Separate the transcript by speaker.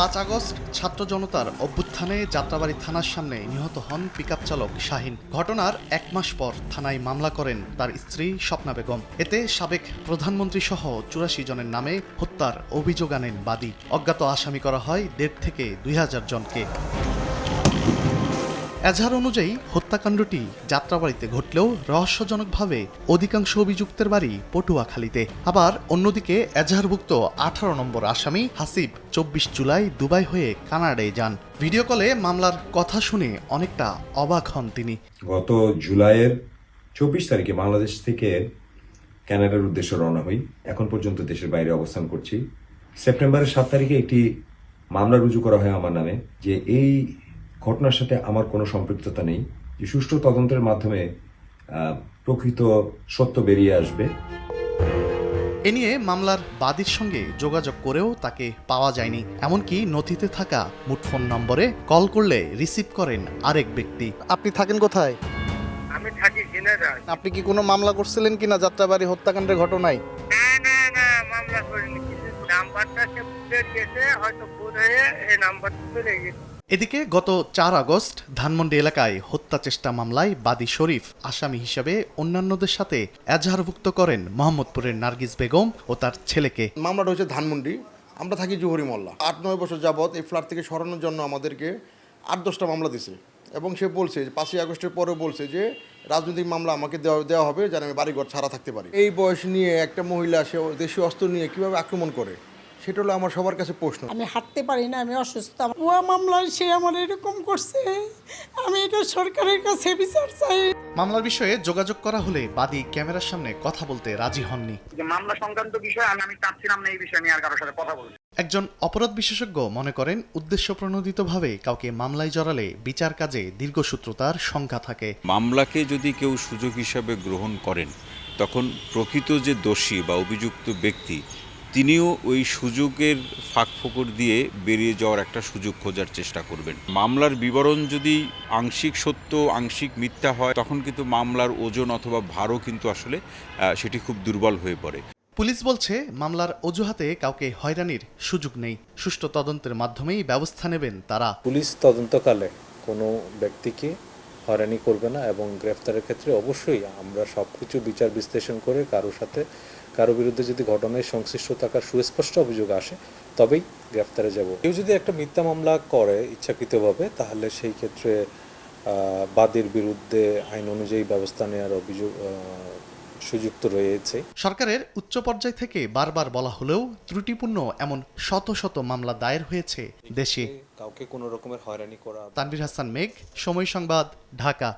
Speaker 1: পাঁচ আগস্ট ছাত্র জনতার অভ্যুত্থানে যাত্রাবাড়ি থানার সামনে নিহত হন পিকআপ চালক শাহিন। ঘটনার এক মাস পর থানায় মামলা করেন তার স্ত্রী স্বপ্না বেগম। এতে সাবেক প্রধানমন্ত্রী সহ চুরাশি জনের নামে হত্যার অভিযোগ আনেন বাদী। অজ্ঞাত আসামি করা হয় দেড় থেকে দুই হাজার জনকে। এজাহার অনুযায়ী, হত্যাকাণ্ডটি যাত্রাবাড়িতে ঘটলেও রহস্যজনকভাবে অধিকাংশ অভিযুক্তের বাড়ি পটুয়াখালীতে। আবার অন্যদিকে, এজাহারভুক্ত আঠারো নম্বর আসামি হাসিব চব্বিশ জুলাই দুবাই হয়ে কানাডায় যান। ভিডিও কলে মামলার কথা শুনে অনেকটা অবাক হন তিনি।
Speaker 2: গত জুলাইয়ের চব্বিশ তারিখে বাংলাদেশ থেকে কানাডার উদ্দেশ্যে রওনা হই। এখন পর্যন্ত দেশের বাইরে অবস্থান করছি। সেপ্টেম্বরের সাত তারিখে একটি মামলা রুজু করা হয় আমার নামে, যে এই ঘটনার সাথে আমার কোনো সম্পৃক্ততা নেই। যে সুষ্ঠু তদন্তের মাধ্যমে প্রকৃত সত্য বেরিয়ে আসবে।
Speaker 1: এ নিয়ে মামলার বাদীর সঙ্গে যোগাযোগ করেও তাকে পাওয়া যায়নি। এমনকি নথিতে থাকা মুঠফোন নম্বরে কল করলে রিসিভ করেন আরেক ব্যক্তি।
Speaker 3: আপনি থাকেন কোথায়?
Speaker 4: আমি থাকি ঝিনাইদহ।
Speaker 3: আপনি কি কোনো মামলা করছিলেন কিনা? যাত্রাবাড়ি হত্যাকাণ্ডের ঘটনায়?
Speaker 4: না না না মামলা করিনি। কিন্তু নাম্বারটা সে ভুলে গেছে হয়তো ভুল হয়ে এই নাম্বারটা চলে গেছে
Speaker 1: এদিকে গত চার আগস্ট ধানমন্ডি এলাকায় হত্যা চেষ্টা মামলায় বাদী শরীফ আসামি হিসেবে অন্যান্যদের সাথে এজাহারভুক্ত করেন মোহাম্মদপুরের নার্গিস বেগম ও তার ছেলেকে।
Speaker 5: মামলাটা হচ্ছে ধানমন্ডি। আমরা থাকি জুহরি মল্লা আট, নয় বছর যাবৎ এই ফ্ল্যাট থেকে সরানোর জন্য আমাদেরকে আট, দশটা মামলা দিছে। এবং সে বলছে, পাঁচই আগস্টের পরে বলছে যে, রাজনৈতিক মামলা আমাকে দেওয়া দেওয়া হবে যেন আমি বাড়িঘর ছাড়া থাকতে পারি। এই বয়স নিয়ে একটা মহিলা, সে দেশীয় অস্ত্র নিয়ে কীভাবে আক্রমণ করে? সেটা হলো আমার সবার কাছে প্রশ্ন।
Speaker 6: আমি হাঁটতে পারি না আমি অসুস্থ। ভুয়া মামলায় সে আমার এরকম করছে। আমি এটা সরকারের কাছে বিচার চাই।
Speaker 1: মামলার বিষয়ে যোগাযোগ করা হলে বাদী ক্যামেরার সামনে কথা বলতে রাজি হননি।
Speaker 4: যে মামলা সংক্রান্ত বিষয় আমি আমি চাচ্ছিলাম না এই বিষয়ে নিয়ে আর কারোর সাথে কথা বলতে।
Speaker 1: একজন অপরাধ বিশেষজ্ঞ মনে করেন উদ্দেশ্য প্রণোদিতভাবে কাউকে মামলায় জড়ালে বিচার কাজে দীর্ঘসূত্রতার সংখ্যা থাকে।
Speaker 7: মামলাকে যদি কেউ সুযোগ হিসাবে গ্রহণ করেন তখন প্রকৃত যে দোষী বা অভিযুক্ত ব্যক্তি তিনিও ওই সুযোগের ফাঁকফোকর দিয়ে বেরিয়ে যাওয়ার একটা সুযোগ খোঁজার চেষ্টা করবেন। মামলার বিবরণ যদি আংশিক সত্য আংশিক মিথ্যা হয় তখন কিন্তু মামলার ওজন অথবা ভারও কিন্তু আসলে সেটি খুব দুর্বল হয়ে পড়ে।
Speaker 1: পুলিশ বলছে মামলার অজুহাতে কাউকে হয়রানির সুযোগ নেই। সুষ্ঠু তদন্তের মাধ্যমেই ব্যবস্থা নেবেন তারা।
Speaker 8: পুলিশ তদন্তকালে কোনো ব্যক্তিকে হয়রানি করবে না এবং গ্রেফতারের ক্ষেত্রে অবশ্যই আমরা সব কিছু বিচার বিশ্লেষণ করে কারোর সাথে কারও বিরুদ্ধে যদি ঘটনায় সংশ্লিষ্ট থাকার সুস্পষ্ট অভিযোগ আসে তবেই গ্রেফতারে যাব। কেউ যদি একটা মিথ্যা মামলা করে ইচ্ছাকৃতভাবে তাহলে সেই ক্ষেত্রে বাদীর বিরুদ্ধে আইন অনুযায়ী ব্যবস্থা নেওয়ার অভিযোগ আহ, সুযোগ তো রয়েছে।
Speaker 1: সরকারের উচ্চ পর্যায় থেকে বারবার বলা হলেও ত্রুটিপূর্ণ এমন শত শত মামলা দায়ের হয়েছে দেশে।
Speaker 8: কাউকে কোনো রকমের হয়রানি করা
Speaker 1: তানভীর হাসান মেঘ সময় সংবাদ ঢাকা।